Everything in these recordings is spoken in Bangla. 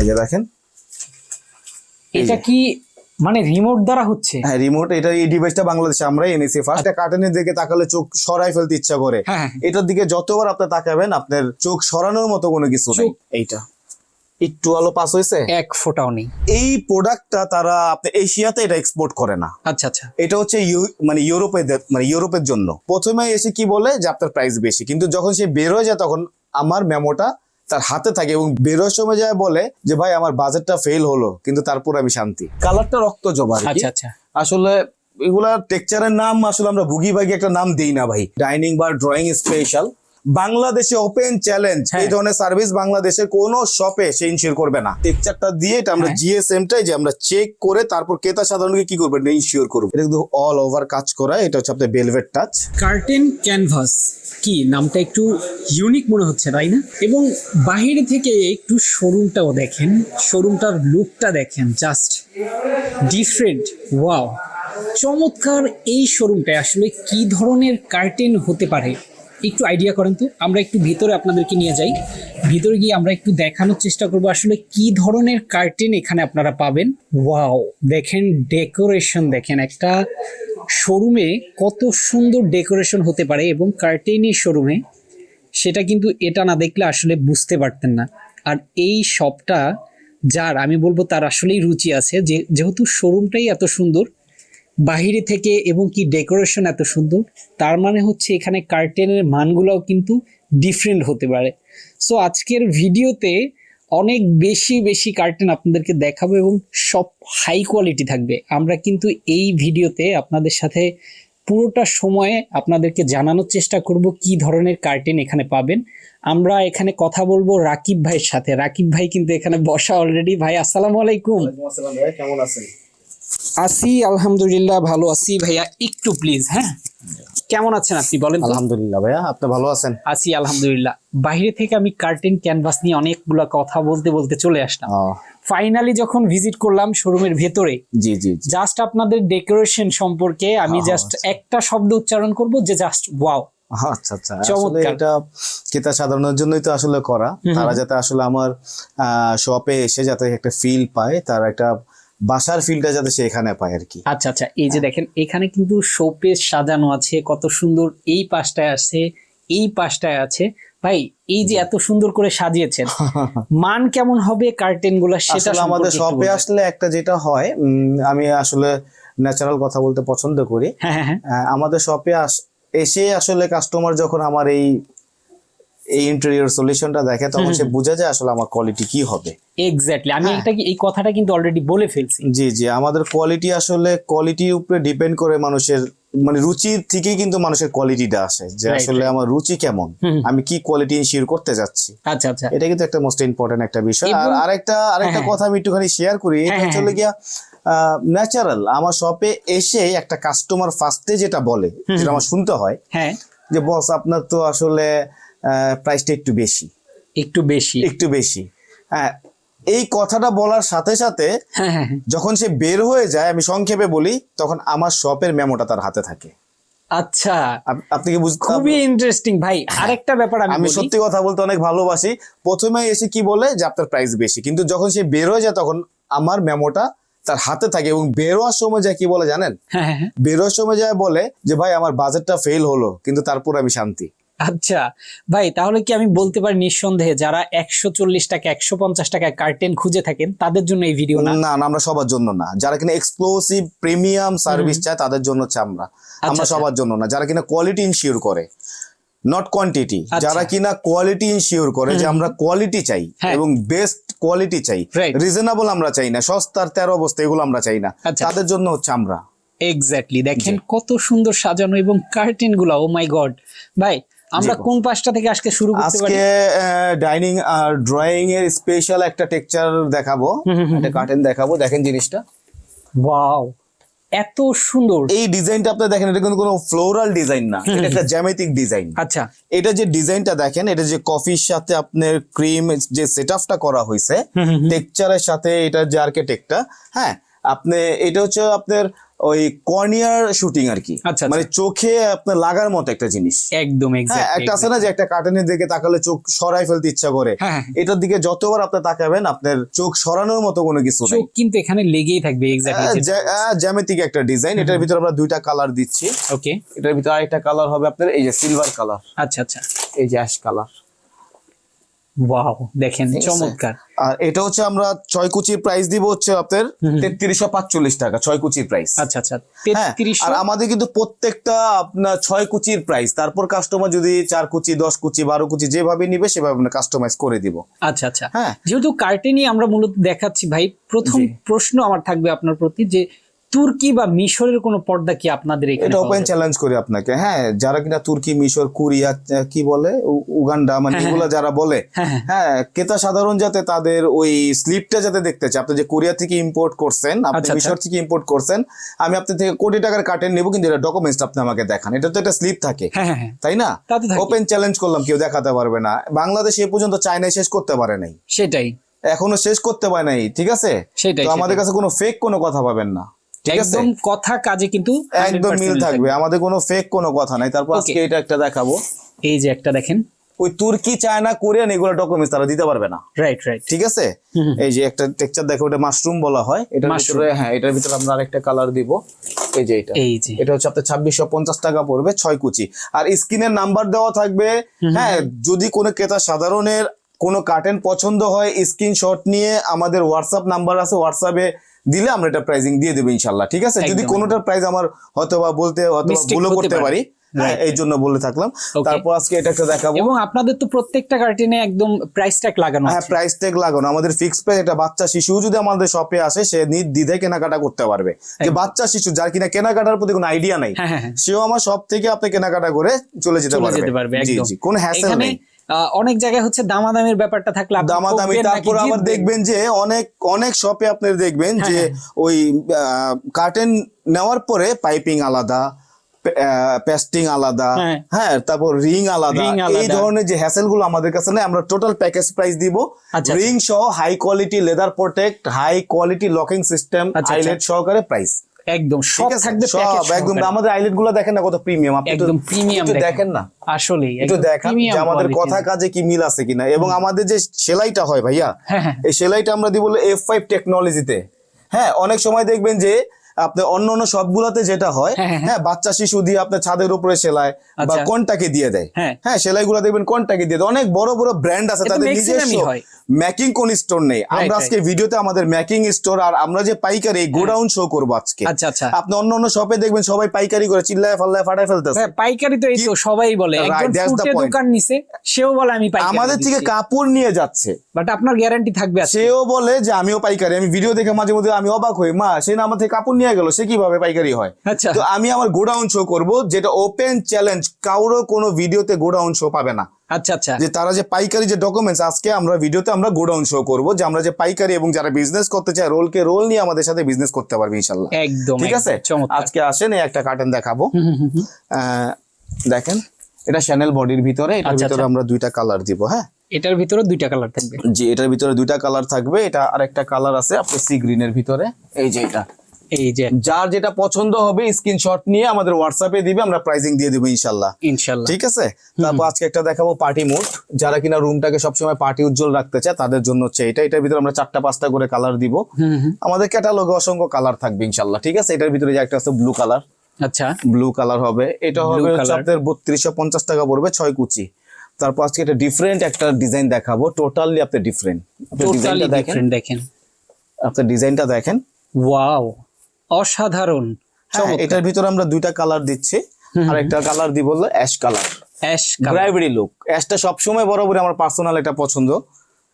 এই যে দেখেন। এটা কি মানে রিমোট দ্বারা হচ্ছে? হ্যাঁ রিমোট এটা এই ডিভাইসটা বাংলাদেশে আমরাই এনেছি। ফার্স্ট কার্টনের দিকে তাকালে চোখ সরাই ফেলতে ইচ্ছা করে। হ্যাঁ হ্যাঁ। এটার দিকে যতবার আপনি তাকাবেন আপনার চোখ সরানোর মতো কোনো কিছু নেই। এইটা। একটু আলো পাস হয়েছে? এক ফোঁটাও নেই। এই প্রোডাক্টটা তারা আপনি এশিয়াতে এটা এক্সপোর্ট করে না। আচ্ছা আচ্ছা। এটা হচ্ছে মানে ইউরোপের মানে ইউরোপের জন্য। প্রথমে এসে কি বলে? যে আপনার প্রাইস বেশি। কিন্তু যখন সে বের হয়ে যায় তখন আমার মেমোটা তার হাতে থাকে এবং বেরোয় সময় যায় বলে যে ভাই আমার বাজেটটা ফেল হলো কিন্তু তারপর আমি শান্তি। কালারটা রক্ত জবা আচ্ছা আচ্ছা। আসলে এগুলা টেকচারের নাম আসলে আমরা বুগি ভাগি একটা নাম দিই না ভাই। ডাইনিং বা ড্রয়িং স্পেশাল বাংলাদেশে ওপেন চ্যালেঞ্জ। এই ধরনের সার্ভিস বাংলাদেশের কোনো শপে সে ইনশিওর করবে না। টেক্সচারটা দিয়ে এটা আমরা হ্যাঁ। জিএসএমটাই যে আমরা চেক করে তারপর ক্রেতা সাধারণকে কি করবে? ইনশিওর করব। এটা কিন্তু অল ওভার কাজ করা এটা হচ্ছে আপনার বেলভেট টাচ কার্টেন ক্যানভাস কি? নামটা একটু ইউনিক মনে হচ্ছে তাই না? এবং বাহিরে থেকে একটু শোরুমটাও দেখেন শোরুমটার লুকটা দেখেন জাস্ট ডিফারেন্ট ওয়াও চমৎকার এই শোরুমটায় আসলে কি ধরনের কার্টেন হতে পারে? একটু আইডিয়া করেন তো। আমরা একটু ভিতরে আপনাদেরকে নিয়ে যাই। ভিতরে গিয়ে আমরা একটু দেখানোর চেষ্টা করব আসলে কি ধরনের কার্টেন এখানে আপনারা পাবেন। ওয়াও দেখেন ডেকোরেশন দেখেন একটা শোরুমে কত সুন্দর ডেকোরেশন হতে পারে এবং কার্টেনই শোরুমে সেটা কিন্তু এটা না দেখলে আসলে বুঝতে পারতেন না। আর এই শপটা যার, আমি বলব তার আসলেই রুচি আছে। যে, যেহেতু শোরুমটাই এত সুন্দর বাহিরে থেকে এবং কি ডেকোরেশন এত সুন্দর, তার মানে হচ্ছে এখানে কার্টেনের মানগুলোও কিন্তু ডিফারেন্ট হতে পারে। সো আজকের ভিডিওতে অনেক বেশি বেশি কার্টেন আপনাদেরকে দেখাবো এবং সব হাই কোয়ালিটি থাকবে। আমরা কিন্তু এই ভিডিওতে আপনাদের সাথে পুরোটা সময়ে আপনাদেরকে জানানোর চেষ্টা করব কি ধরনের কার্টেন এখানে পাবেন। আমরা এখানে কথা বলব রাকিব ভাইয়ের সাথে। রাকিব ভাই কিন্তু এখানে বসা অলরেডি ভাই, আসসালামু আলাইকুম। কেমন আছেন? আছি আলহামদুলিল্লাহ ভালো আছি ভাইয়া। একটু প্লিজ হ্যাঁ? কেমন আছেন আপনি বলেন আলহামদুলিল্লাহ ভাইয়া আপনি ভালো আছেন? আছি আলহামদুলিল্লাহ। বাইরে থেকে আমি কার্টেন ক্যানভাস নিয়ে অনেকগুলো কথা বলতে বলতে চলে আসলাম। ফাইনালি যখন ভিজিট করলাম শোরুমের ভেতরে জি জি জাস্ট আপনাদের ডেকোরেশন সম্পর্কে আমি আচ্ছা। জাস্ট একটা শব্দ উচ্চারণ করব যে জাস্ট ওয়াও আচ্ছা আচ্ছা। এটা ক্রেতা সাধারণের জন্যই তো আসলে করা। তারা যাতে আসলে আমার শপে এসে যাতে একটা ফিল পায় তার একটা বাসার ফিলটা যাতে সে এখানে পায় আর কি। আচ্ছা আচ্ছা এই যে দেখেন এখানে কিন্তু শোপেস সাজানো আছে কত সুন্দর এই পাশটায় আছে এই পাশটায় আছে। ভাই এই যে এত সুন্দর করে সাজিয়েছেন মান কেমন হবে কার্টেনগুলা সেটা আসলে আমাদের শপে আসলে একটা যেটা হয় আমি আসলে ন্যাচারাল কথা বলতে পছন্দ করি। হ্যাঁ হ্যাঁ হ্যাঁ। আমাদের শপে এসে আসলে কাস্টমার যখন আমার এই এই ইন্টেরিয়র সলিউশনটা দেখে তখন সে বুঝে যায় আসলে আমার কোয়ালিটি কি হবে। এক্স্যাক্টলি আমি হ্যাঁ। এটা কি এই কথাটা কিন্তু অলরেডি বলে ফেলছি। জি জি আমাদের কোয়ালিটি আসলে কোয়ালিটির উপরে ডিপেন্ড করে মানুষের মানে রুচির থেকেই কিন্তু মানুষের কোয়ালিটিটা আসে যে আসলে আমার রুচি কেমন? আমি কি কোয়ালিটি ইনশিওর করতে যাচ্ছি? আচ্ছা আচ্ছা। এটা কিন্তু একটা মোস্ট ইম্পর্টেন্ট একটা বিষয়। আর আরেকটা আরেকটা হ্যাঁ, কথা আমি একটুখানি শেয়ার করি এটা হ্যাঁ, হচ্ছে গিয়া ন্যাচারাল আমার শপে এসে একটা কাস্টমার ফার্স্টে যেটা বলে যেটা আমার শুনতে হয় হ্যাঁ। যে বস আপনার তো আসলে প্রাইসটা একটু বেশি। একটু বেশি। একটু বেশি। হ্যাঁ এই কথাটা বলার সাথে সাথে হ্যাঁ হ্যাঁ হ্যাঁ। যখন সে বের হয়ে যায় আমি সংক্ষেপে বলি তখন আমার শপের মেমোটা তার হাতে থাকে। আচ্ছা। আপনি কি বুঝতে খুবই ইন্টারেস্টিং ভাই আরেকটা ব্যাপার আমি আমি সত্যি কথা বলতে অনেক ভালোবাসি। প্রথমে এসে কি বলে? যে আপনার প্রাইস বেশি। কিন্তু যখন সে বের হয়ে যায় তখন আমার মেমোটা তার হাতে থাকে এবং বেরোয়ার সময় যায় কি বলে জানেন। বেরোয়ার সময় যায় বলে যে ভাই আমার বাজেটটা ফেল হলো কিন্তু তারপর আমি শান্তি। আচ্ছা ভাই তাহলে কি আমি বলতে পারি নিঃসন্দেহে যারা একশো চল্লিশ টাকা একশো পঞ্চাশ টাকা কার্টেন খুঁজে থাকেন তাদের জন্য এই ভিডিও না? না আমরা সবার জন্য না। যারা কিনা এক্সক্লুসিভ প্রিমিয়াম সার্ভিস চায় তাদের জন্য হচ্ছে আমরা। আমরা আচ্ছা। সবার জন্য না। যারা কিনা কোয়ালিটি ইনশিওর করে নট কোয়ান্টিটি আচ্ছা। যারা কিনা কোয়ালিটি ইনশিওর করে যে আমরা কোয়ালিটি চাই হ্যাঁ। এবং বেস্ট কোয়ালিটি চাই. রিজনেবল আমরা চাই না। সস্তার তেরো অবস্থা এগুলো আমরা চাই না। আচ্ছা। তাদের জন্য হচ্ছে আমরা। এক্স্যাক্টলি দেখেন কত সুন্দর সাজানো এবং কার্টেনগুলা ও মাই গড ভাই আমরা কোন পাশটা থেকে আজকে শুরু করতে পারি? আজকে ডাইনিং আর ড্রয়িং এর স্পেশাল একটা টেক্সচার দেখাবো একটা কার্টেন দেখাবো দেখেন জিনিসটা। ওয়াও এত সুন্দর। এই ডিজাইনটা আপনি দেখেন এটা কিন্তু কোনো ফ্লোরাল ডিজাইন না এটা একটা জ্যামিতিক ডিজাইন আচ্ছা। এটা যে ডিজাইনটা দেখেন এটা যে কফির সাথে আপনার ক্রিম যে সেটআপটা করা হয়েছে টেক্সচারের সাথে এটা যে আর্কিটেক্টটা হ্যাঁ আপনি এটা হচ্ছে আপনার ওই কর্নিয়ার শুটিং আর কি। আচ্ছা, মানে চোখে আপনার লাগার মতো একটা জিনিস। একদম হ্যাঁ একটা আছে না যে একটা কার্টুনের দিকে তাকালে চোখ সরাই ফেলতে ইচ্ছা করে। হ্যাঁ, হ্যাঁ। এটার দিকে যতবার আপনি তাকাবেন আপনার চোখ সরানোর মতো কোনো কিছু নেই। কিন্তু এখানে লেগেই থাকবে জ্যামিতিক একটা ডিজাইন এটার ভিতরে আমরা দুইটা কালার দিচ্ছি। ওকে এটার ভিতরে আরেকটা কালার হবে আপনার এই যে সিলভার কালার আচ্ছা আচ্ছা। এই যে অ্যাশ কালার ওয়াও দেখেন চমৎকার। আর এটা হচ্ছে আমরা ছয় কুচির প্রাইস দিব হচ্ছে আপনার তেত্রিশশো পাঁচচল্লিশ টাকা ছয় কুচির প্রাইস আচ্ছা আচ্ছা হ্যাঁ তেত্রিশ আর আমাদের কিন্তু প্রত্যেকটা আপনার ছয় কুচির প্রাইস তারপর কাস্টমার যদি চার কুচি দশ কুচি বারো কুচি যেভাবে নিবে সেভাবে আমরা কাস্টমাইজ করে দিব। আচ্ছা আচ্ছা। হ্যাঁ। যেহেতু কার্টেনই আমরা মূলত দেখাচ্ছি ভাই প্রথম প্রশ্ন আমার থাকবে আপনার প্রতি যে তুর্কি বা মিশরের কোনো পর্দা কি আপনাদের এখানে এটা ওপেন চ্যালেঞ্জ করি আপনাকে। হ্যাঁ যারা কিনা তুর্কি মিশর কোরিয়া কি বলে? উগান্ডা মানে হ্যাঁ, এগুলো যারা বলে হ্যাঁ, হ্যাঁ। হ্যাঁ ক্রেতা সাধারণ যাতে তাদের ওই স্লিপটা যাতে দেখতে চায়। আপনি যে কোরিয়া থেকে ইম্পোর্ট করছেন আপনি আচ্ছা, আচ্ছা। মিশর থেকে ইম্পোর্ট করছেন আমি আপনার থেকে কোটি টাকার কাটেন নেব কিন্তু এটা ডকুমেন্টস আপনি আমাকে দেখান। এটা তো একটা স্লিপ থাকে। হ্যাঁ হ্যাঁ হ্যাঁ। তাই না। ওপেন চ্যালেঞ্জ করলাম কেউ দেখাতে পারবে না। বাংলাদেশ এ পর্যন্ত চায়নায় শেষ করতে পারে নাই। সেটাই। এখনও শেষ করতে পারে নাই ঠিক আছে? তো আমাদের কাছে কোনো ফেক কোনো কথা পাবেন না। ঠিক আছে? একদম কথা কাজে কিন্তু একদম মিল থাকবে। আমাদের কোনো ফেক কোনো কথা নাই। তারপর আজকে এটা একটা দেখাবো। এই যে একটা দেখেন। ওই তুর্কি চায়না কোরিয়ান এগুলো ডকুমেন্টস তারা দিতে পারবে না। রাইট রাইট ঠিক আছে? এই যে একটা টেক্সচার দেখো ওটা মাশরুম বলা হয়। এটার Mushroom। ভিতরে হ্যাঁ এটার ভিতরে আমরা আরেকটা কালার দিব। এই যে এটা। এই যে। এটা হচ্ছে আপনার ছাব্বিশশো পঞ্চাশ টাকা পড়বে ছয় কুচি। আর স্ক্রিনের নাম্বার দেওয়া থাকবে। হ্যাঁ যদি কোনো ক্রেতা সাধারণের কোনো কার্টেন পছন্দ হয় স্ক্রিনশট নিয়ে আমাদের হোয়াটসঅ্যাপ নাম্বার আছে। হোয়াটসঅ্যাপে দিলে আমরা এটা প্রাইজিং দিয়ে দেবো ইনশাল্লাহ ঠিক আছে? যদি কোনোটার প্রাইস আমার হয়তো বা বলতে হয়তো ভুলও করতে পারি। হ্যাঁ এই জন্য বলে থাকলাম। তারপর আজকে এটা একটা দেখাবো। এবং আপনাদের তো প্রত্যেকটা কার্টেনে একদম প্রাইস ট্যাগ লাগানো হ্যাঁ প্রাইস ট্যাগ লাগানো। আমাদের ফিক্স প্রাইস একটা বাচ্চা শিশু যদি আমাদের শপে আসে সে নির্দ্বিধে কেনাকাটা করতে পারবে। যে বাচ্চা শিশু যার কিনা কেনাকাটার প্রতি কোনো আইডিয়া নাই হ্যাঁ, হ্যাঁ। সেও আমার সব থেকে আপনি কেনাকাটা করে চলে যেতে পারবে। জি জি কোনো হ্যাসেল নেই। অনেক জায়গায় হচ্ছে দামাদামের ব্যাপারটা থাকলে দামাদামি তারপর আবার দেখবেন যে অনেক অনেক শপে আপনি দেখবেন হ্যাঁ, যে ওই কার্টেন নেওয়ার পরে পাইপিং আলাদা পেস্টিং আলাদা হ্যাঁ। হ্যাঁ তারপর রিং আলাদা। এই ধরনের যে হ্যাসেলগুলো আমাদের কাছে নেই আমরা টোটাল প্যাকেজ প্রাইস দিব। আচ্ছা, রিং সহ high quality leather protect high quality locking system আচ্ছা, আইলেট সহকারে প্রাইস একদম সব থাকবে সব প্যাকেজ একদম আমাদের আইলেটগুলো দেখেন না কত প্রিমিয়াম আপনি একদম প্রিমিয়াম দেখেন। না। আসলে একটু দেখেন যে আমাদের কথা কাজে কি মিল আছে কিনা। এবং আমাদের যে সেলাইটা হয় ভাইয়া হ্যাঁ, হ্যাঁ। এই সেলাইটা আমরা দিব এফ ফাইভ টেকনোলজিতে হ্যাঁ অনেক সময় দেখবেন যে আপনার অন্য অন্য সবগুলোতে যেটা হয় হ্যাঁ, হ্যাঁ, হ্যাঁ। বাচ্চা শিশু দিয়ে আপনার ছাদের উপরে সেলাই বা আচ্ছা। কোনটাকে দিয়ে দেয়। হ্যাঁ। হ্যাঁ সেলাইগুলো দেখবেন কোনটাকে দিয়ে দেয়। অনেক বড় বড় ব্র্যান্ড আছে তাদের নিজস্ব ম্যাকিং কোন স্টোর নেই। আমরা আজকে ভিডিওতে আমাদের ম্যাকিং স্টোর আর আমরা যে পাইকারি গোডাউন শো করব আজকে। আচ্ছা, আচ্ছা। আপনি অন্য অন্য শপে দেখবেন সবাই পাইকারি করে চিল্লায় ফাল্লায় ফাটায় ফেলতেছে। হ্যাঁ, পাইকারি তো এই তো সবাই বলে। একজন দোকান নিছে সেও বলে আমি পাইকারি আমাদের থেকে কাপড় নিয়ে যাচ্ছে। বাট আপনার গ্যারান্টি থাকবে। সেও বলে যে আমিও পাইকারি। আমি ভিডিও দেখে মাঝে মধ্যে আমি অবাক হই মা সে না আমার থেকে কাপড় নিয়ে গেল সে কীভাবে পাইকারি হয়? আচ্ছা। তো আমি আমার গোডাউন শো করব যেটা ওপেন চ্যালেঞ্জ কারও কোনো ভিডিওতে গোডাউন শো পাবে না। আচ্ছা আচ্ছা। যে তারা যে পাইকারি যে ডকুমেন্টস আজকে আমরা ভিডিওতে আমরা গোডাউন শো করব যে আমরা যে পাইকারি এবং যারা বিজনেস করতে চায় রোলকে রোল নিয়ে আমাদের সাথে বিজনেস করতে পারবে ইনশাল্লাহ একদম ঠিক আছে? আজকে আসেন একটা কার্টন দেখাবো। দেখেন এটা শ্যানেল বডির ভিতরে এটার আচ্ছা, ভিতরে আচ্ছা। আমরা দুইটা কালার দিব হ্যাঁ? এটার ভিতরে দুইটা কালার থাকবে। জি এটার ভিতরে দুইটা কালার থাকবে এটা আরেকটা কালার আছে আপনার সি গ্রিনের ভিতরে। এই যে এটা। এই যে যার যেটা পছন্দ হবে স্ক্রিনশট নিয়ে আমাদের হোয়াটসঅ্যাপে দিবে আমরা প্রাইসিং দিয়ে দেবো ইনশাল্লাহ। ইনশাল্লাহ। ঠিক আছে? তারপর আজকে একটা দেখাবো পার্টি মোড যারা কিনা রুমটাকে সবসময় পার্টি উজ্জ্বল রাখতে চায় তাদের জন্য হচ্ছে এটা। এটার ভিতরে আমরা চারটা পাঁচটা করে কালার দিব। আমাদের ক্যাটালগে অসংখ্য কালার থাকবে ইনশাল্লাহ। ঠিক আছে? এটার ভিতরে যে একটা আছে ব্লু কালার আচ্ছা। ব্লু কালার হবে। এটা হবে color। বত্রিশশো পঞ্চাশ টাকা পড়বে ছয় কুচি। তারপর আজকে একটা ডিফারেন্ট একটা ডিজাইন দেখাবো। টোটালি আপনি ডিফারেন্ট টোটালি ডিজাইনটা দেখেন। দেখেন। আপনার ডিজাইনটা দেখেন। ওয়াও অসাধারণ হ্যাঁ, এটার ভিতরে আমরা দুইটা কালার দিচ্ছি। আর একটা কালার দিব হলো ash colour ash colour look অ্যাশটা সবসময় বরাবরই আমার পার্সোনাল একটা পছন্দ।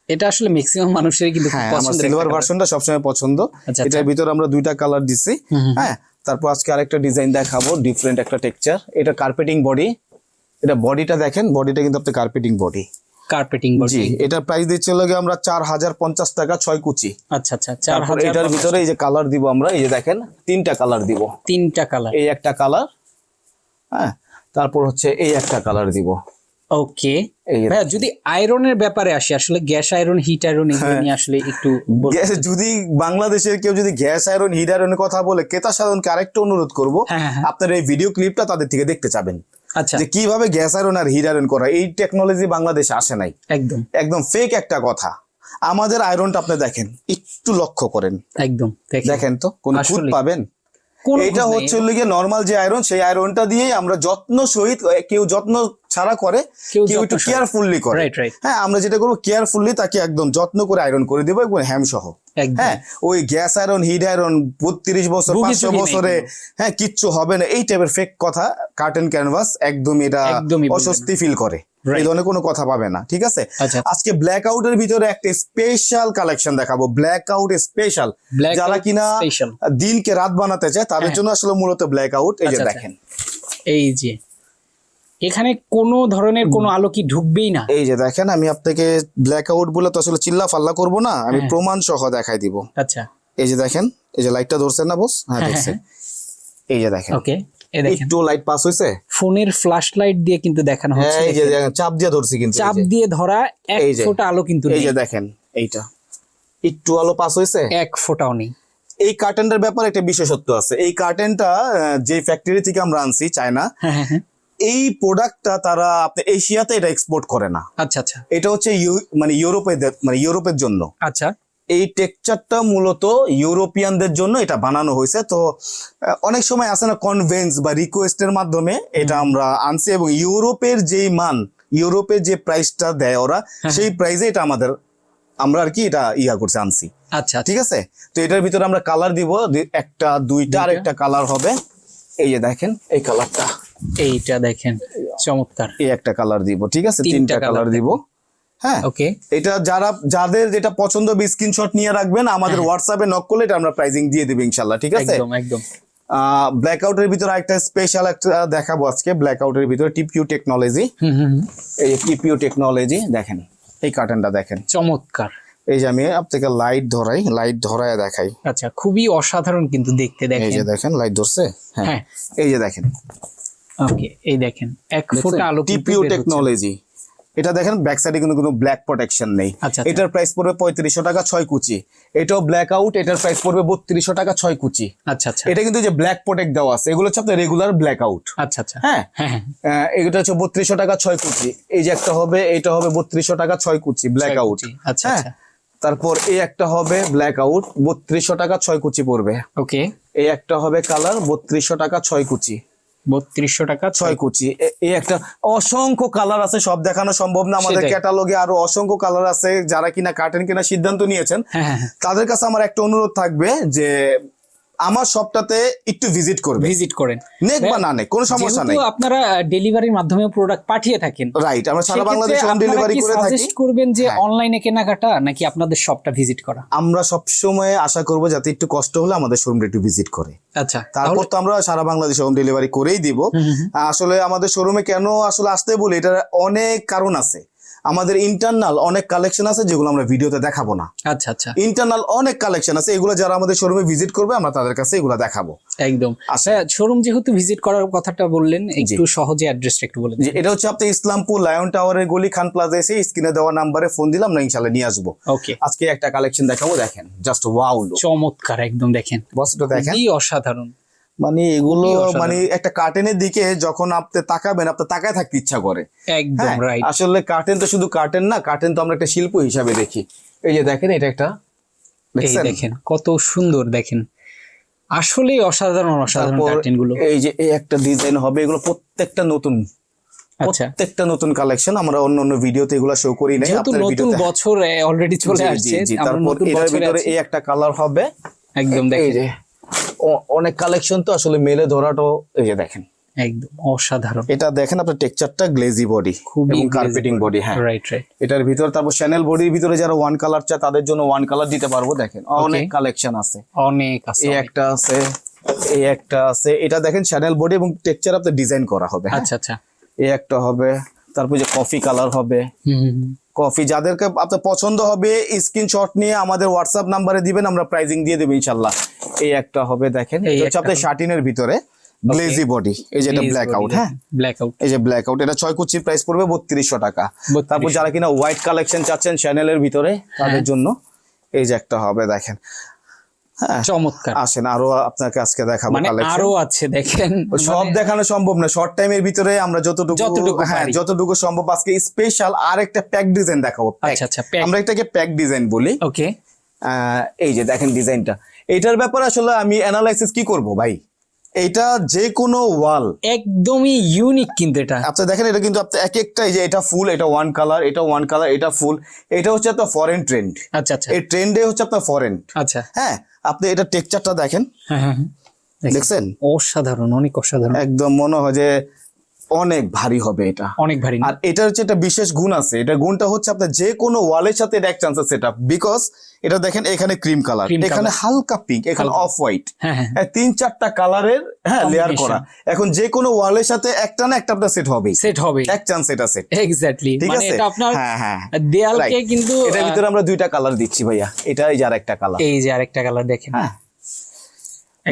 এটা আসলে ম্যাক্সিমাম মানুষের কিন্তু পছন্দের সিলভার। ভার্সনটা সবসময় পছন্দ। আচ্ছা, এটার ভিতরে আমরা দুইটা কালার দিচ্ছি হ্যাঁ তারপর আজকে আরেকটা ডিজাইন দেখাবো ডিফারেন্ট একটা টেক্সচার এটা কার্পেটিং বডি এটা বডিটা দেখেন বডিটা কিন্তু আপনার কার্পেটিং বডি কার্পেটিং জি এটার প্রাইস দিচ্ছে লাগে আমরা চার হাজার পঞ্চাশ টাকা ছয় কুচি। আচ্ছা আচ্ছা চার হাজার এটার ভিতরে এই যে কালার দিব আমরা এই যে দেখেন তিনটা কালার দিব। তিনটা কালার এই একটা কালার হ্যাঁ তারপর হচ্ছে এই একটা কালার দিব। ওকে ভাইয়া যদি আয়রনের ব্যাপারে আসি আসলে গ্যাস আয়রন হিট আয়রন এগুলো হ্যাঁ। নিয়ে আসলে একটু গ্যাস যদি বাংলাদেশের কেউ যদি গ্যাস আয়রন হিট আয়রনের কথা বলে ক্রেতা সাধারণকে আরেকটা অনুরোধ করব হ্যাঁ, হ্যাঁ। আপনার এই ভিডিও ক্লিপটা তাদের থেকে দেখতে চাবেন। আচ্ছা। যে কীভাবে গ্যাস আয়রন আর হিট আয়রন করা এই টেকনোলজি বাংলাদেশে আসে নাই। একদম। একদম ফেক একটা কথা। আমাদের আয়রনটা আপনি দেখেন একটু লক্ষ্য করেন। একদম দেখেন। তো কোন খুঁত পাবেন? এটা হচ্ছে লিগে নর্মাল যে আয়রন সেই আয়রনটা দিয়েই আমরা যত্ন সহিত কেউ যত্ন ছাড়া করে কেউ একটু কেয়ারফুললি করে. হ্যাঁ আমরা যেটা করব কেয়ারফুললি তাকে একদম যত্ন করে আয়রন করে দেবো একদম হ্যাম সহ। হ্যাঁ ওই গ্যাস আয়রন হিট আয়রন বত্রিশ বছর পাঁচশো বছরে হ্যাঁ কিচ্ছু হবে না। এই টাইপের ফেক কথা কার্টেন ক্যানভাস একদম এটা অস্বস্তি ফিল করে. এই ধরনের কোনো কথা পাবে না ঠিক আছে? আচ্ছা। আজকে ব্ল্যাক আউটের ভিতরে একটা স্পেশাল কালেকশন দেখাবো ব্ল্যাক আউট স্পেশাল যারা কিনা দিনকে রাত বানাতে চায় তাদের হ্যাঁ। জন্য আসলে মূলত ব্ল্যাক আউট এই যে আচ্ছা, আচ্ছা। দেখেন। এই যে এখানে কোনো ধরনের কোনো আলো কি ঢুকবেই না? এই যে দেখেন আমি আপনাকে ব্ল্যাক আউট বলে তো আসলে চিল্লা ফাল্লা করব না আমি হ্যাঁ। প্রমাণ সহ দেখাই দিব। আচ্ছা। এই যে দেখেন এই যে লাইটটা ধরছেন না বস হ্যাঁ হ্যাঁ, ধরছে। এই যে দেখেন। ওকে এই দেখেন। একটু লাইট পাস হয়েছে ফোনের ফ্ল্যাশ লাইট দিয়ে কিন্তু দেখানো হ্যাঁ হচ্ছে এই যে দেখেন, চাপ দিয়ে ধরছি কিন্তু চাপ দিয়ে ধরা এক ফোঁটা আলো কিন্তু এই যে দেখেন এইটা। একটু আলো পাস হয়েছে? এক ফোঁটাও নেই। এই কার্টেনটার ব্যাপারে একটা বিশেষত্ব আছে। এই কার্টেনটা যে ফ্যাক্টরি থেকে আমরা আনছি চায়না হ্যাঁ হ্যাঁ হ্যাঁ। এই প্রোডাক্টটা তারা আপনি এশিয়াতে এটা এক্সপোর্ট করে না। আচ্ছা আচ্ছা। এটা হচ্ছে মানে ইউরোপে মানে ইউরোপের জন্য। আচ্ছা। এই টেক্সচারটা মূলত ইউরোপিয়ানদের জন্য এটা বানানো হয়েছে। তো অনেক সময় আছে না কনভেন্স বা রিকোয়েস্টের মাধ্যমে এটা আমরা আনছি এবং ইউরোপের যেই মান ইউরোপের যে প্রাইসটা দেয় ওরা সেই প্রাইসে এটা আমাদের আমরা আর কি এটা ইয়া করছে আনছি। আচ্ছা ঠিক আছে? তো এটার ভিতরে আমরা কালার দিব একটা দুইটা আর একটা কালার হবে। এই যে দেখেন এই কালারটা এইটা দেখেন চমৎকার। এই একটা কালার দিব ঠিক আছে? তিনটা কালার দিব। হ্যাঁ। ওকে এটা যারা যাদের যেটা পছন্দ স্ক্রিনশট নিয়ে রাখবেন আমাদের হোয়াটসঅ্যাপে নক করলে এটা আমরা প্রাইজিং দিয়ে দেবো ইনশাল্লাহ ঠিক আছে? একদম একদম। ব্ল্যাক আউটের ভিতরে একটা স্পেশাল একটা দেখাবো আজকে ব্ল্যাক আউটের ভিতরে টিপিউ টেকনোলজি। এই টিপিউ টেকনোলজি দেখেন এই কার্টেনটা দেখেন। চমৎকার। এই যে আমি আপনাকে লাইট ধরাই লাইট ধরায় দেখাই। আচ্ছা খুবই অসাধারণ কিন্তু দেখতে দেখেন এই যে দেখেন। লাইট ধরছে? হ্যাঁ। হ্যাঁ। এই যে দেখেন। ওকে এই দেখেন এক ফোঁটা আলো টিপিউ টেকনোলজি এটা দেখেন ব্যাক সাইডে কিন্তু কোনো ব্ল্যাক প্রোটেকশন নেই। আচ্ছা, আচ্ছা। এটার প্রাইস পড়বে পঁয়ত্রিশশো টাকা ছয় কুচি। এটাও ব্ল্যাক আউট এটার প্রাইস পড়বে বত্রিশশো টাকা ছয় কুচি। আচ্ছা আচ্ছা। এটা কিন্তু যে ব্ল্যাক প্রোটেক্ট দেওয়া আছে এগুলো হচ্ছে আপনার রেগুলার ব্ল্যাক আউট আচ্ছা আচ্ছা। হ্যাঁ? হ্যাঁ হ্যাঁ। আহ, এটা হচ্ছে বত্রিশশো টাকা ছয় কুচি। এই যে একটা হবে এটা হবে বত্রিশশো টাকা ছয় কুচি ব্ল্যাক আউট আচ্ছা, হ্যাঁ? আচ্ছা। তারপর এই একটা হবে ব্ল্যাক আউট বত্রিশশো টাকা ছয় কুচি পড়বে। ওকে এই একটা হবে কালার বত্রিশশো টাকা ছয় কুচি। বত্রিশশো টাকা ছয় কুচি। এই একটা অসংখ্য কালার আছে সব দেখানো সম্ভব না। আমাদের ক্যাটালগে আরও অসংখ্য কালার আছে যারা কিনা কাটেন কিনা সিদ্ধান্ত নিয়েছেন। হ্যাঁ হ্যাঁ। তাদের কাছে আমার একটা অনুরোধ থাকবে যে আমার শপটাতে একটু ভিজিট করবে ভিজিট করেন। নেক বা না নেক কোনো সমস্যা নাই। আপনারা ডেলিভারির মাধ্যমে প্রোডাক্ট পাঠিয়ে থাকেন রাইট আমরা সারা বাংলাদেশে হোম ডেলিভারি করে থাকি। সাজেস্ট করবেন যে হ্যাঁ। অনলাইনে কেনাকাটা নাকি আপনাদের শপটা ভিজিট করা? আমরা সব সময় আশা করব যাতে একটু কষ্ট হলে আমাদের শোরুমটা একটু ভিজিট করে। আচ্ছা তারপর তো আমরা সারা বাংলাদেশে হোম ডেলিভারি করেই দিব। আসলে আমাদের শোরুমে কেন আসলে আসতে বলি এটার অনেক কারণ আছে। আমাদের ইন্টারনাল অনেক কালেকশন আছে যেগুলো আমরা ভিডিওতে দেখাবো না। আচ্ছা আচ্ছা। ইন্টারনাল অনেক কালেকশন আছে এগুলো যারা আমাদের শোরুমে ভিজিট করবে আমরা তাদের কাছে এগুলো দেখাবো। একদম। আচ্ছা। শোরুম যেহেতু ভিজিট করার কথাটা বললেন একটু সহজে অ্যাড্রেসটা একটু বলে যে এটা হচ্ছে আপনি ইসলামপুর লায়ন টাওয়ারের গলি খান প্লাজা এসে স্ক্রিনে দেওয়া নাম্বারে ফোন দিলাম না ইনশাল্লাহ নিয়ে আসব। ওকে আজকে একটা কালেকশন দেখাবো দেখেন জাস্ট ওয়াও চমৎকার একদম দেখেন। বস এটা দেখেন। খুবই অসাধারণ। মানে এগুলো মানে একটা কার্টেনের দিকে যখন আপনি তাকাবেন আপনার তাকায় থাকতে ইচ্ছা করে। একদম হ্যাঁ, রাইট আসলে কার্টেন তো শুধু কার্টেন না কার্টেন তো আমরা একটা শিল্প হিসাবে দেখি। এই যে দেখেন এটা একটা দেখেন কত সুন্দর দেখেন। আসলেই অসাধারণ অসাধারণ কার্টেনগুলো এই যে এই একটা ডিজাইন হবে এগুলো প্রত্যেকটা নতুন আচ্ছা। প্রত্যেকটা নতুন কালেকশন আমরা অন্য অন্য ভিডিওতে এগুলো শো করি নাই আপনার নতুন বছর অলরেডি চলে জি, জি, আসছে তারপর বছরে ভিতরে এই একটা কালার হবে। একদম এই দেখেন। অনেক কালেকশন তো আসলে মেলে ধরাটো এই যে দেখেন। একদম অসাধারণ। এটা দেখেন আপনার টেক্সচারটা গ্লেজি বডি খুবই এবং কার্পেটিং বডি হ্যাঁ। রাইট রাইট এটার ভিতর তারপর চ্যানেল বডির ভিতরে যারা ওয়ান কালার চায় তাদের জন্য ওয়ান কালার দিতে পারব দেখেন। অনেক কালেকশন আছে। অনেক আছে এই একটা আছে এই একটা আছে। এটা দেখেন চ্যানেল বডি এবং টেক্সচার আপনার ডিজাইন করা হবে হ্যাঁ? আচ্ছা আচ্ছা। এই একটা হবে তারপর যে কফি কালার হবে। কফি যাদেরকে আপনার পছন্দ হবে স্ক্রিনশট নিয়ে আমাদের হোয়াটসঅ্যাপ নাম্বারে দিবেন আমরা প্রাইজিং দিয়ে দেবো ইনশাল্লাহ এই একটা হবে দেখেন এটা হচ্ছে আপনার শার্টিনের ভিতরে গ্লেজি বডি এই যে এটা ব্ল্যাক আউট হ্যাঁ? ব্ল্যাক আউট এই যে ব্ল্যাক আউট এটা ছয় কুচির প্রাইস পড়বে বত্রিশশো টাকা। তারপর যারা কিনা হোয়াইট কালেকশন চাচ্ছেন চ্যানেলের ভিতরে তাদের জন্য এই যে একটা হবে দেখেন। হ্যাঁ চমৎকার। আসেন আরও আপনাকে আজকে দেখাবো মানে আরও আছে দেখেন। সব মানে- দেখানো সম্ভব না শর্ট টাইমের ভিতরে আমরা যতটুকু যতটুকু হ্যাঁ যতটুকু সম্ভব আজকে স্পেশাল আর একটা প্যাক ডিজাইন দেখাবো আচ্ছা, আচ্ছা, আমরা এটাকে প্যাক ডিজাইন বলি। ওকে এই যে দেখেন ডিজাইনটা এটার ব্যাপারে আসলে আমি অ্যানালাইসিস কি করব ভাই? এটা যে কোনো ওয়াল। একদমই ইউনিক কিন্তু এটা। আচ্ছা দেখেন এটা কিন্তু আপনি এক একটা এই যে এটা ফুল এটা ওয়ান কালার এটা ওয়ান কালার এটা ফুল এটা হচ্ছে আপনার ফরেন ট্রেন্ড আচ্ছা আচ্ছা। এই ট্রেন্ডে হচ্ছে আপনার ফরেন আচ্ছা। হ্যাঁ আপনি এটা টেক্সচারটা দেখেন। হ্যাঁ হ্যাঁ হ্যাঁ। দেখছেন? অসাধারণ অনেক অসাধারণ। একদম মনে হয় যে অনেক ভারী হবে এটা। অনেক ভারী আর এটা হচ্ছে একটা বিশেষ গুণ আছে। এটা গুণটা হচ্ছে আপনার যে কোনো ওয়ালের সাথে এটা এক চান্সের সেট আপ বিকজ এটা দেখেন এখানে ক্রিম কালার এখানে হালকা পিঙ্ক এখানে অফ হোয়াইট হ্যাঁ তিন চারটা কালারের হ্যাঁ লেয়ার করা। এখন যে কোনো ওয়ালের সাথে একটা না একটা আপনার সেট হবে সেট হবে এক চান্স এটা সেট এক্স্যাক্টলি ঠিক মানে আছে? এটা আপনার হ্যাঁ হ্যাঁ। দেয়ালকে কিন্তু এটার ভিতরে আমরা দুইটা কালার দিচ্ছি ভাইয়া। এটা এই যে আরেকটা কালার এই যে আরেকটা কালার দেখেন। হ্যাঁ।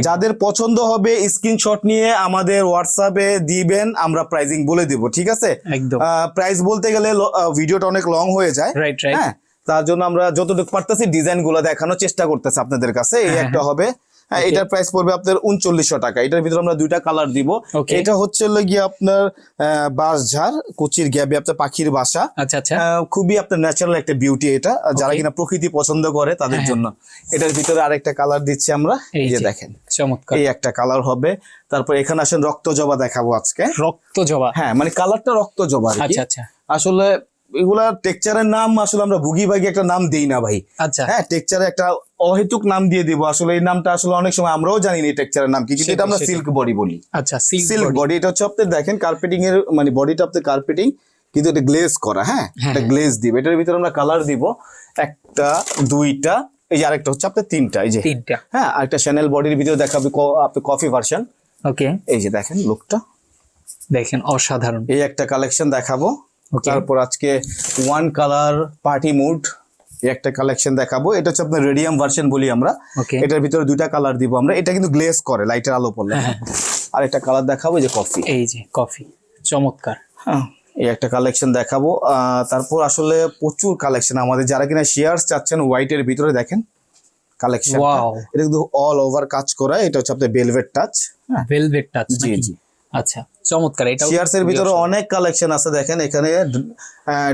যাদের পছন্দ হবে স্ক্রিনশট নিয়ে আমাদের হোয়াটসঅ্যাপে দিবেন আমরা প্রাইজিং বলে দিব ঠিক আছে? একদম। প্রাইস বলতে গেলে ভিডিওটা অনেক লং হয়ে যায়। রাইট রাইট হ্যাঁ? তার জন্য আমরা যতটুকু পারতেছি ডিজাইনগুলো দেখানোর চেষ্টা করতেছি আপনাদের কাছে। এই হ্যাঁ, একটা হবে। হ্যাঁ এটার প্রাইস পড়বে আপনার উনচল্লিশশো টাকা। এটার ভিতরে আমরা দুইটা কালার দিব। এটা হচ্ছে গিয়ে আপনার বাঁশঝাড় কুচির গ্যাবে আপনার পাখির বাসা। আচ্ছা আচ্ছা। খুবই আপনার ন্যাচারাল একটা বিউটি এটা যারা কিনা প্রকৃতি পছন্দ করে তাদের হ্যাঁ, জন্য। এটার ভিতরে আরেকটা কালার দিচ্ছি আমরা। এই যে দেখেন। চমৎকার। এই একটা কালার হবে। তারপর এখানে আসেন রক্ত জবা দেখাবো আজকে। রক্ত জবা। হ্যাঁ মানে কালারটা রক্ত জবা আচ্ছা আচ্ছা। আসলে এগুলা টেকচারের নাম আসলে আমরা বুগি বাগি একটা নাম দেই না ভাই। আচ্ছা। হ্যাঁ টেকচারে একটা অহেতুক নাম দিয়ে দিব। আসলে এই নামটা আসলে অনেক সময় আমরাও জানি না টেকচারের নাম কি কিন্তু এটা আমরা সিল্ক বডি বলি। আচ্ছা সিল্ক বডি এটা হচ্ছে আপনি দেখেন কার্পেটিং এর মানে বডিটা আপনি কার্পেটিং কিন্তু এটা গ্লেজ করা হ্যাঁ? হ্যাঁ, এটা গ্লেজ দিব। এটার ভিতরে আমরা কালার দিব। একটা দুইটা এই যে আরেকটা হচ্ছে আপনার তিনটা এই যে। তিনটা। হ্যাঁ আরেকটা চ্যানেল বডির ভিতরে দেখাবে আপনি কফি ভার্সন ওকে এই যে দেখেন লুকটা দেখেন অসাধারণ। এই একটা কালেকশন দেখাবো. তারপর আজকে ওয়ান কালার পার্টি মুড একটা কালেকশন দেখাবো। এটা হচ্ছে আপনার রেডিয়াম ভার্সন বলি আমরা। এটার ভিতরে দুইটা কালার দিব আমরা। এটা কিন্তু গ্লেজ করে লাইটের আলো পড়লে। হ্যাঁ, আর একটা কালার দেখাবো এই যে কফি এই যে কফি চমৎকার। হ্যাঁ এই একটা কালেকশন দেখাবো। তারপর আসলে প্রচুর কালেকশন আমাদের। যারা কিনা শেয়ার্স চাচ্ছেন হোয়াইটের ভিতরে দেখেন কালেকশন এটা কিন্তু অল ওভার কাজ করা। এটা হচ্ছে আপনার বেলভেট টাচ ভেলভেট টাচ জি জি। আচ্ছা। চমৎকার এটা চেয়ারস এর ভিতরে অনেক কালেকশন আছে দেখেন এখানে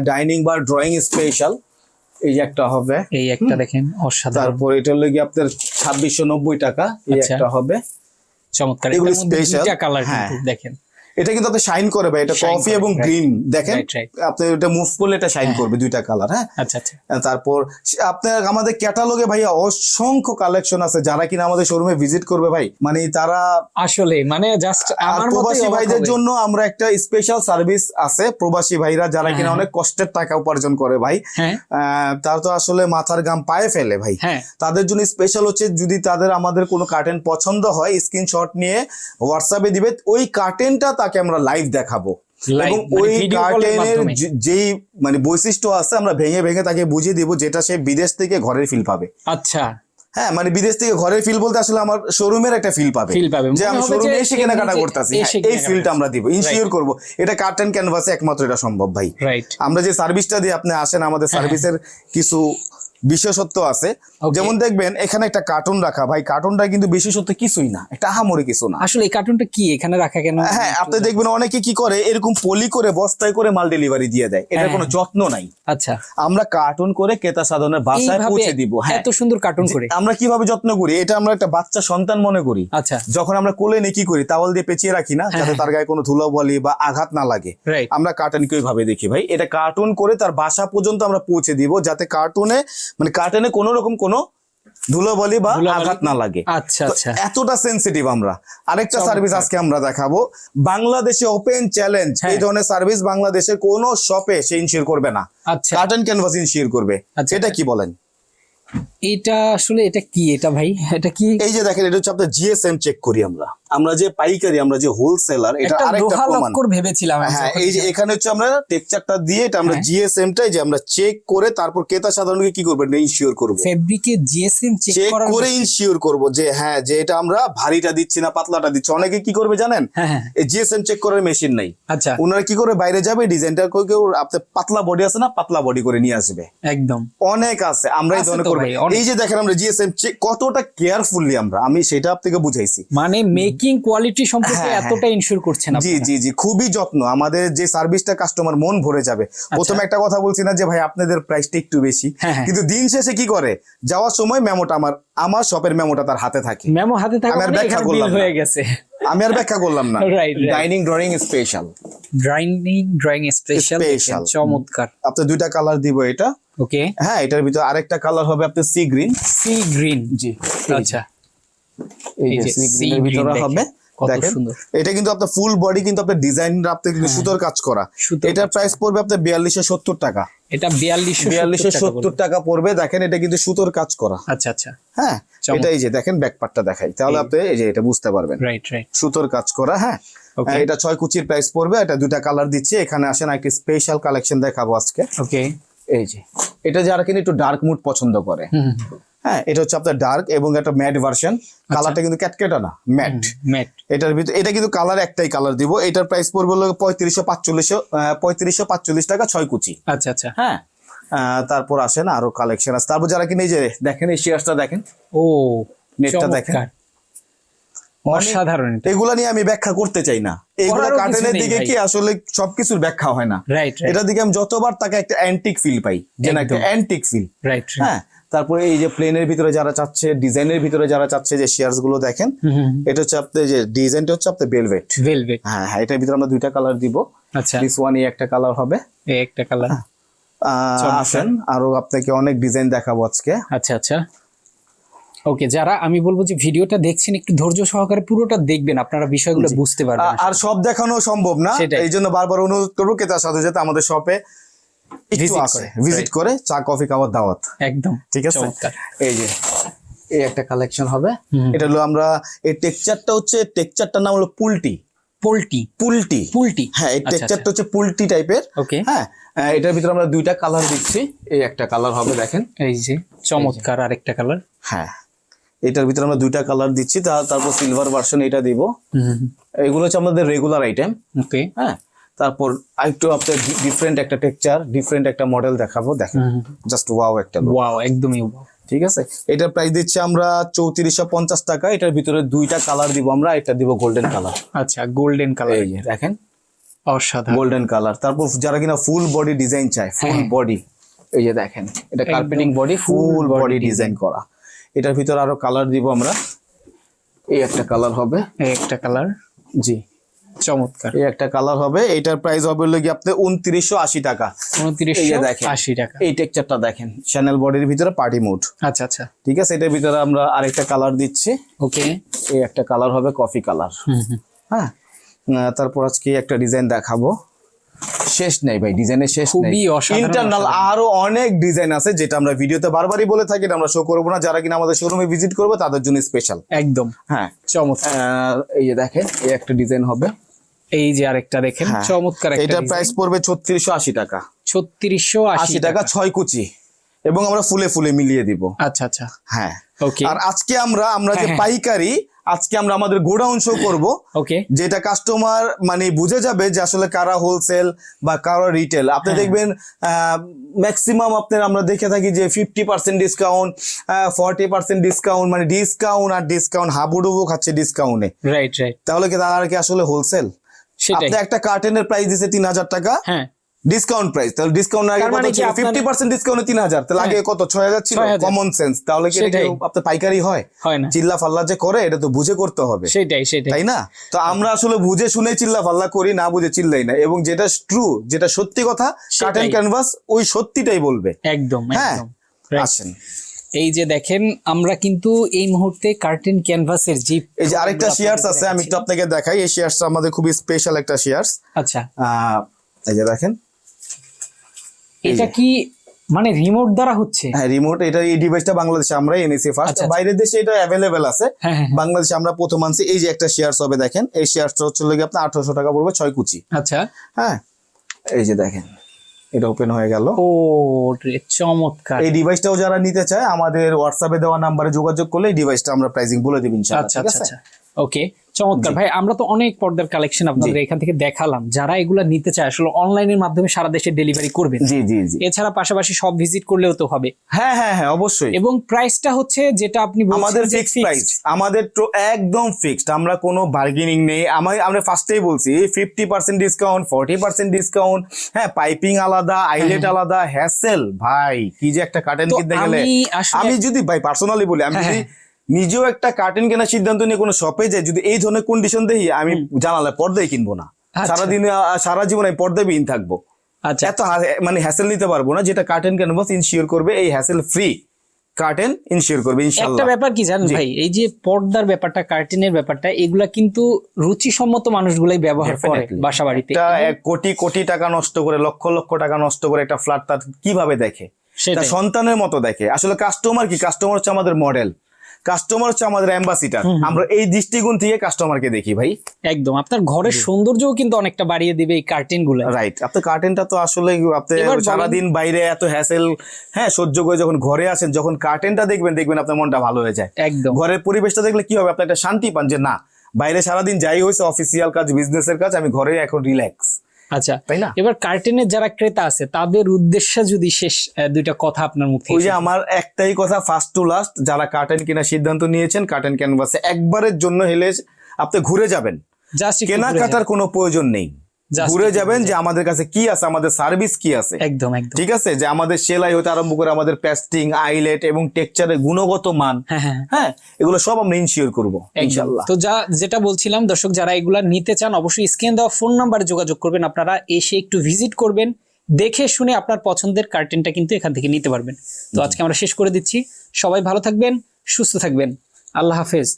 ডাইনিং বা ড্রয়িং স্পেশাল এই যে একটা হবে। এই একটা দেখেন অসাধারণ। তারপর এটা লাগি আপনার ছাব্বিশশো নব্বই টাকা এই আচ্ছা। একটা হবে। চমৎকার এগুলো দুইটা কালার হ্যাঁ। দেখেন। এটা কিন্তু আপনি শাইন করে ভাই এটা কফি এবং গ্রিন দেখেন. আপনি এটা মুভ করলে এটা শাইন করবে দুইটা কালার হ্যাঁ? আচ্ছা আচ্ছা। তারপর আপনার আমাদের ক্যাটালগে ভাইয়া অসংখ্য কালেকশন আছে যারা কিনা আমাদের শোরুমে ভিজিট করবে ভাই। মানে তারা আসলে মানে জাস্ট আমার প্রবাসী ভাইদের জন্য আমরা একটা স্পেশাল সার্ভিস আছে প্রবাসী ভাইরা যারা কিনা হ্যাঁ। অনেক কষ্টের টাকা উপার্জন করে ভাই। হ্যাঁ। তারা তো আসলে মাথার গাম পায়ে ফেলে ভাই। হ্যাঁ। তাদের জন্য স্পেশাল হচ্ছে যদি তাদের আমাদের কোনো কার্টেন পছন্দ হয় স্ক্রিনশট নিয়ে হোয়াটসঅ্যাপে দিবে ওই কার্টেনটা তাকে আমরা লাইভ দেখাবো। এবং মানে ওই কার্টেনের যেই মানে বৈশিষ্ট্য আছে আমরা ভেঙে ভেঙে তাকে বুঝিয়ে দিব যেটা সে বিদেশ থেকে ঘরের ফিল পাবে। আচ্ছা। হ্যাঁ মানে বিদেশ থেকে ঘরের ফিল বলতে আসলে আমার শোরুমের একটা ফিল পাবে। যে আমি শোরুমে এসে কেনাকাটা করতেছি। এসে এই ফিলটা আমরা দিব। ইনশিওর করব। এটা কার্টেন ক্যানভাসে একমাত্র এটা সম্ভব ভাই। আমরা যে সার্ভিসটা দিয়ে আপনি আসেন আমাদের সার্ভিসের কিছু বিশেষত্ব আছে. যেমন দেখবেন এখানে একটা কার্টুন রাখা। ভাই কার্টুনটা কিন্তু বিশেষত্ব কিছুই না। একটা আহামরি কিছু না। আসলে এই কার্টুনটা কি? এখানে রাখা কেন? হ্যাঁ আপনি দেখবেন অনেকে কি করে এরকম পলি করে বস্তায় করে মাল ডেলিভারি দিয়ে দেয়। এটার হ্যাঁ, কোনো যত্ন নাই। আচ্ছা। আমরা কার্টুন করে ক্রেতা সাধনের বাসায় পৌঁছে দিব। হ্যাঁ। এত সুন্দর কার্টুন করে। আমরা কীভাবে যত্ন করি এটা আমরা একটা বাচ্চা সন্তান মনে করি। আচ্ছা। যখন আমরা কোলে নিয়ে কি করি তাওয়াল দিয়ে পেঁচিয়ে রাখি না যাতে তার গায়ে কোনো ধুলো বলি বা আঘাত না লাগে। রাইট আমরা কার্টুনকে ওইভাবে দেখি ভাই। এটা কার্টুন করে তার বাসা পর্যন্ত আমরা পৌঁছে দিব যাতে কার্টুনে মানে কার্টুনে কোনো রকম কোনো ধুলোবালি বা আঘাত না লাগে। আচ্ছা আচ্ছা। এতটা সেন্সিটিভ আমরা। আরেকটা সার্ভিস আজকে আমরা দেখাবো। বাংলাদেশে ওপেন চ্যালেঞ্জ হ্যাঁ। এই ধরনের সার্ভিস বাংলাদেশের কোনো শপে সে ইনশিওর করবে না। কার্টন ক্যানভাস ইনশিওর করবে। আচ্ছা, এটা কি বলেন? এটা আসলে এটা কি? এটা ভাই? এটা কি? এই যে দেখেন এটা হচ্ছে আপনার জিএসএম চেক করি আমরা। আমরা যে পাইকারি আমরা যে হোলসেলার এটা আরেকটা প্রমাণ। ভেবেছিলাম হ্যাঁ এই যে এখানে হচ্ছে আমরা টেক্সচারটা দিয়ে এটা আমরা হ্যাঁ। জিএসএম টাই যে আমরা চেক করে তারপর ক্রেতা সাধারণকে কি করবে ইনশিওর করব। ফেব্রিকে জিএসএম চেক করে ইনশিওর করব যে হ্যাঁ যে এটা আমরা ভারীটা দিচ্ছি না পাতলাটা দিচ্ছি। অনেকে কি করবে জানেন? হ্যাঁ হ্যাঁ। এই জিএসএম চেক করার মেশিন নাই। আচ্ছা। ওনারা কি করে বাইরে যাবে ডিজাইনটা কেউ কেউ আপনার পাতলা বডি আছে না পাতলা বডি করে নিয়ে আসবে। একদম। অনেক আছে আমরা এই ধরনের করব। এই যে দেখেন আমরা জিএসএম চেক কতটা কেয়ারফুলি আমরা আমি সেটা আপনাকে বুঝাইছি। মানে মেকিং কোয়ালিটি সম্পর্কে হ্যাঁ, হ্যাঁ। এতটা ইনশিওর করছেন জি জি জি খুবই যত্ন। আমাদের যে সার্ভিসটা কাস্টমার মন ভরে যাবে। আচ্ছা। প্রথমে একটা কথা বলছি না যে ভাই আপনাদের প্রাইসটা একটু বেশি। হ্যাঁ, হ্যাঁ। কিন্তু দিন শেষে কি করে? যাওয়ার সময় মেমোটা আমার আমার শপের মেমোটা তার হাতে থাকে। মেমো হাতে থাকা আমি আর মানে ব্যাখ্যা করলাম হয়ে গেছে। আমি আর ব্যাখ্যা করলাম না. ডাইনিং ড্রয়িং স্পেশাল ড্রাইনিং ড্রয়িং স্পেশাল Special. চমৎকার। আপনি দুইটা কালার দিব এটা। ওকে হ্যাঁ এটার ভিতরে আরেকটা কালার হবে আপনার সি গ্রিন সি গ্রিন জি আচ্ছা। এই যে সি ভিতরে হবে। এটা কিন্তু আপনার ফুল বডি কিন্তু আপনার ডিজাইন কিন্তু সুতোর কাজ করা। এটার প্রাইস পড়বে আপনার বিয়াল্লিশশো সত্তর টাকা। এটা বিয়াল্লিশশো বিয়াল্লিশশো সত্তর টাকা পড়বে দেখেন এটা কিন্তু সুতোর কাজ করা। আচ্ছা আচ্ছা। হ্যাঁ এটা এই যে দেখেন ব্যাকপার্টটা দেখাই। তাহলে আপনি এই যে এটা বুঝতে পারবেন। রাইট রাইট সুতোর কাজ করা হ্যাঁ। হ্যাঁ, এটা ছয় কুচির প্রাইস পড়বে এটা দুটা কালার দিচ্ছে। এখানে আসেন একটি স্পেশাল কালেকশন দেখাবো আজকে। ওকে এই যে এটা যারা কিনা একটু ডার্ক মুড পছন্দ করে। হুম। হ্যাঁ এটা হচ্ছে আপনার ডার্ক এবং একটা ম্যাট ভার্সন। কালারটা কিন্তু ক্যাটকেটা না ম্যাট ম্যাট এটার ভিতরে এটা কিন্তু কালার একটাই কালার দিব। এটার প্রাইস পড়বে হলো পঁয়ত্রিশশো পাঁচচল্লিশশো পঁয়ত্রিশশো পাঁচচল্লিশ টাকা ছয় কুচি। আচ্ছা আচ্ছা। হ্যাঁ তারপর আসেন আরও কালেকশন আছে। তারপর যারা এই যে দেখেন এই শেয়ারটা দেখেন। ও নেটটা দেখেন। অসাধারণ এগুলা নিয়ে আমি ব্যাখ্যা করতে চাই না। এইগুলো কার্টেনের দিকে কি আসলে সবকিছুর ব্যাখ্যা হয় না। এটার দিকে আমি যতবার তাকে একটা অ্যান্টিক ফিল পাই যে না একটা। অ্যান্টিক ফিল রাইট হ্যাঁ তারপরে এই যে প্লেনের ভিতরে যারা চাচ্ছে ডিজাইনের ভিতরে যারা চাচ্ছে যে শেয়ারসগুলো দেখেন এটা হচ্ছে আপনার যে ডিজাইনটা হচ্ছে আপনার বেলভেট ভেলভেট হ্যাঁ হ্যাঁ এটার ভিতরে আমরা দুইটা কালার দিব। আচ্ছা। দিস ওয়ান একটা কালার হবে। এই একটা কালার আহ, আসেন আরও আপনাকে অনেক ডিজাইন দেখাবো আজকে। আচ্ছা আচ্ছা। ওকে যারা আমি বলব যে ভিডিওটা দেখছেন একটু ধৈর্য সহকারে পুরোটা দেখবেন আপনারা বিষয়গুলো বুঝতে পারবেন আর সব দেখানো সম্ভব না। এই জন্য বারবার অনুরোধ করব ক্রেতার সাথে যাতে আমাদের শপে একটু। ভিজিট করে চা কফি খাওয়ার দাওয়াত। একদম ঠিক আছে? এই যে এই একটা কালেকশন হবে। এটা হলো আমরা এই টেক্সচারটা হচ্ছে টেক্সচারটার নাম হলো পুলটি। পোল্টি। পুলটি। পুলটি। হ্যাঁ এই আচ্ছা, টেক্সচারটা হচ্ছে পুলটি টাইপের ওকে হ্যাঁ এটার ভিতরে আমরা দুইটা কালার দিচ্ছি। এই একটা কালার হবে দেখেন। এই যে চমৎকার আরেকটা কালার হ্যাঁ এটার ভিতরে আমরা দুইটা কালার দিচ্ছি। তারপর সিলভার ভার্সন এটা দিব। এগুলো হচ্ছে আমাদের রেগুলার আইটেম ওকে হ্যাঁ তারপর আরেকটু আপনার ডিফারেন্ট একটা টেক্সচার ডিফারেন্ট একটা মডেল দেখাবো দেখেন। জাস্ট ওয়াও একটা ওয়াও একদমই। ঠিক আছে? এটার প্রাইস দিচ্ছি আমরা চৌত্রিশশো পঞ্চাশ টাকা। এটার ভিতরে দুইটা কালার দিব আমরা এটা দিব গোল্ডেন কালার আচ্ছা গোল্ডেন কালার এই যে দেখেন। অসাধারণ। গোল্ডেন কালার তারপর যারা কিনা ফুল বডি ডিজাইন চায় ফুল হ্যাঁ। বডি এই যে দেখেন এটা carpeting body full body design করা। এটার ভিতরে আরও কালার দিব আমরা। এই একটা কালার হবে। এই একটা কালার জি। চমৎকার। এই একটা কালার হবে এটার প্রাইস হবে হলো কি আপনি উনত্রিশশো আশি টাকা। এই যে উনত্রিশশো দেখেন। আশি টাকা। এই টেক্সচারটা দেখেন চ্যানেল বডির ভিতরে পার্টি মোড আচ্ছা আচ্ছা। ঠিক আছে এটার ভিতরে আমরা আরেকটা কালার দিচ্ছি। ওকে। এই একটা কালার হবে কফি কালার হ্যাঁ? তারপর আজকে একটা ডিজাইন দেখাবো। শেষ নেই ভাই ডিজাইনের শেষ নেই। ইন্টারনাল আরও অনেক ডিজাইন আছে যেটা আমরা ভিডিওতে বারবারই বলে থাকি আমরা শো করব না। যারা কিনা আমাদের শোরুমে ভিজিট করবে তাদের জন্য স্পেশাল একদম। হ্যাঁ। চমৎকার। এই যে দেখেন এই একটা ডিজাইন হবে। এই যে আরেকটা দেখেন হ্যাঁ। চমৎকার এটার প্রাইস পড়বে ছত্রিশশো আশি টাকা। ছত্রিশশো আশি টাকা ছয় কুচি। এবং আমরা ফুলে ফুলে মিলিয়ে দিব। আচ্ছা আচ্ছা। হ্যাঁ। ওকে আর আজকে আমরা আমরা যে হ্যাঁ, হ্যাঁ। পাইকারি আজকে আমরা আমাদের গোডাউন শো করব। ওকে যেটা কাস্টমার মানে বুঝে যাবে যে আসলে কারা হোলসেল বা কারা রিটেল আপনি। দেখবেন ম্যাক্সিমাম আপনার আমরা দেখে থাকি যে fifty percent discount forty percent discount মানে ডিসকাউন্ট আর ডিসকাউন্ট হাবুডুবু খাচ্ছে ডিসকাউন্টে রাইট রাইট তাহলে কি তারা কি আসলে হোলসেল আপনি একটা কার্টেনের প্রাইস দিছে তিন হাজার টাকা। হ্যাঁ। ডিসকাউন্ট প্রাইস তাহলে ডিসকাউন্ট আগে কত মানে ছিল? আপনার- ফিফটি পার্সেন্ট ডিসকাউন্টে তিন হাজার। তাহলে আগে কত? ছয় হাজার ছিল? কমন সেন্স তাহলে কি এটা। আপনার পাইকারি হয়? হয় চিল্লা ফাল্লা যে করে এটা তো বুঝে করতে হবে। সেটাই সেটাই। তাই না? তো আমরা আসলে বুঝে শুনে চিল্লা ফাল্লা করি না বুঝে চিল্লাই না। এবং যেটা ট্রু যেটা সত্যি কথা কার্টেন। ক্যানভাস ওই সত্যিটাই বলবে। একদম হ্যাঁ? একদম। আসেন। এই যে দেখেন আমরা কিন্তু এই মুহূর্তে কার্টেন ক্যানভাসের জিপ এই যে আরেকটা শেয়ারস আছে আমি একটু আপনাকে দেখাই এই শেয়ারসটা আমাদের খুবই স্পেশাল একটা শেয়ারস আচ্ছা। এই যে দেখেন। এটা কি মানে রিমোট দ্বারা হচ্ছে? হ্যাঁ রিমোট এটা এই ডিভাইসটা বাংলাদেশে আমরা এনেছি ফার্স্ট আচ্ছা, আচ্ছা। বাইরের দেশে এটা অ্যাভেলেবেল আছে। হ্যাঁ হ্যাঁ হ্যাঁ। বাংলাদেশে আমরা প্রথম আনছি। এই যে একটা শেয়ার হবে দেখেন। এই শেয়ারটা হচ্ছে লোক আপনার আঠারোশো টাকা পড়বে ছয় কুচি। আচ্ছা। হ্যাঁ এই যে দেখেন। এটা ওপেন হয়ে গেল। ও চমৎকার। এই ডিভাইসটাও যারা নিতে চায় আমাদের হোয়াটসঅ্যাপে দেওয়া নাম্বারে যোগাযোগ করলে এই ডিভাইসটা আমরা প্রাইসিং বলে দেব ইনশাআল্লাহ আচ্ছা আচ্ছা ওকে চমৎকার। ভাই আমরা তো অনেক পর্দার কালেকশন আপনাদের এখান থেকে দেখালাম। যারা এগুলা নিতে চায় আসলে অনলাইনের মাধ্যমে সারা দেশে ডেলিভারি করবেন জি জি জি। এছাড়া পাশাপাশি সব ভিজিট করলেও তো হবে। হ্যাঁ হ্যাঁ হ্যাঁ অবশ্যই। এবং প্রাইসটা হচ্ছে যেটা আপনি বলছেন আমাদের যে ফিক্সড প্রাইস আমাদের তো একদম ফিক্সড আমরা কোনো বার্গেনিং নেই। আমার আমরা ফার্স্টেই বলছি fifty percent discount forty percent discount হ্যাঁ পাইপিং আলাদা আইলেট আলাদা হ্যাসেল ভাই কি যে একটা কার্টেন তো কিনতে গেলে। আমি যদি ভাই পার্সোনালি বলি আমি হ্যাঁ, যদি নিজেও একটা কার্টেন কেনার সিদ্ধান্ত নিয়ে কোনো শপে যাই যদি এই ধরনের কন্ডিশন দেখি আমি জানালে পর্দাই কিনবো না। আচ্ছা। সারাদিন সারা জীবন আমি পর্দায় বিহীন থাকব। আচ্ছা। এত মানে হ্যাসেল নিতে পারব না যেটা কার্টেন ক্যানভাস ইনশিওর করবে এই হ্যাসেল ফ্রি কার্টেন ইনশিওর করবে একটা ব্যাপার কি জানেন ভাই এই যে পর্দার ব্যাপারটা কার্টেনের ব্যাপারটা এগুলা কিন্তু রুচিসম্মত মানুষগুলাই ব্যবহার করে. বাসা বাড়িতে কোটি কোটি টাকা নষ্ট করে লক্ষ লক্ষ টাকা নষ্ট করে একটা ফ্ল্যাট তার কীভাবে দেখে? সন্তানের মতো দেখে। আসলে কাস্টমার কি? কাস্টমার হচ্ছে আমাদের মডেল কাস্টমার হচ্ছে আমাদের অ্যাম্বাসিডার আমরা এই দৃষ্টিকোণ থেকে কাস্টমারকে দেখি ভাই। একদম আপনার ঘরের সৌন্দর্যও কিন্তু অনেকটা বাড়িয়ে দিবে এই কার্টেনগুলো। রাইট আপনার কার্টেনটা তো আসলে আপনি সারাদিন বাইরে এত হ্যাসেল হ্যাঁ সহ্য করে যখন ঘরে আসেন যখন কার্টেনটা দেখবেন দেখবেন আপনার মনটা ভালো হয়ে যায়। একদম। ঘরের পরিবেশটা দেখলে কি হবে? আপনি একটা শান্তি পান যে না বাইরে সারাদিন যাই হয়েছে অফিসিয়াল কাজ বিজনেসের কাজ আমি ঘরে এখন রিল্যাক্স আচ্ছা তাই না? এবার কার্টেনের যারা ক্রেতা আছে তাদের উদ্দেশ্যে যদি শেষ দুইটা কথা আপনার মুখে ওই যে আমার একটাই কথা ফার্স্ট টু লাস্ট যারা কার্টেন কেনার সিদ্ধান্ত নিয়েছেন কার্টেন ক্যানভাসে একবারের জন্য হেলে আপনি ঘুরে যাবেন। কেনা কেনাকাটার কোনো প্রয়োজন নেই। ঘুরে যাবেন যে আমাদের কাছে কি আছে আমাদের সার্ভিস কি আছে। একদম একদম। ঠিক আছে? যে আমাদের সেলাই হতে আরম্ভ করে আমাদের প্যাস্টিং আইলেট এবং টেক্সচারের গুণগত মান হ্যাঁ হ্যাঁ। হ্যাঁ? এগুলো সব আমরা ইনশিওর করব একদম। ইনশাল্লাহ তো যা যেটা বলছিলাম দর্শক যারা এগুলা নিতে চান অবশ্যই স্ক্রিন দেওয়া ফোন নাম্বারে যোগাযোগ করবেন। আপনারা এসে একটু ভিজিট করবেন দেখে শুনে আপনার পছন্দের কার্টেনটা কিন্তু এখান থেকে নিতে পারবেন। তো আজকে আমরা শেষ করে দিচ্ছি। সবাই ভালো থাকবেন সুস্থ থাকবেন। আল্লাহ হাফেজ।